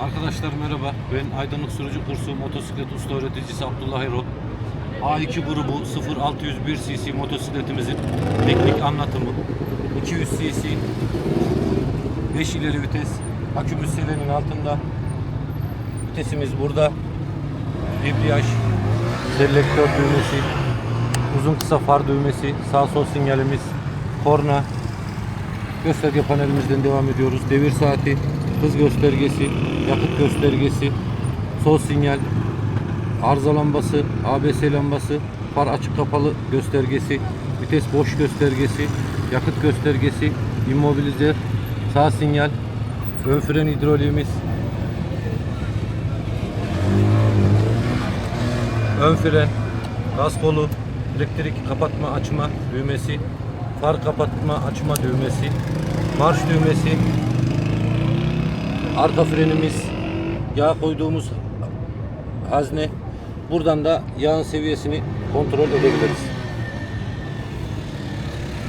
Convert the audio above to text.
Arkadaşlar merhaba. Ben Aydınlık Sürücü Kursu motosiklet usta öğreticisi Abdullah Erol. A2 grubu 0601 cc motosikletimizin teknik anlatımı. 200 cc 5 ileri vites. Akümüz selenin altında. Vitesimiz burada. Debriyaj, selektör düğmesi, uzun kısa far düğmesi, sağ sol sinyalimiz, korna, gösterge panelimizden devam ediyoruz. Devir saati, hız göstergesi, yakıt göstergesi, sol sinyal, arıza lambası, ABS lambası, far açık kapalı göstergesi, vites boş göstergesi, yakıt göstergesi, immobilizer, sağ sinyal, ön fren hidroliğimiz, ön fren, gaz kolu, elektrik kapatma açma düğmesi, far kapatma açma düğmesi, marş düğmesi, arka frenimiz, yağ koyduğumuz hazne. Buradan da yağın seviyesini kontrol edebiliriz.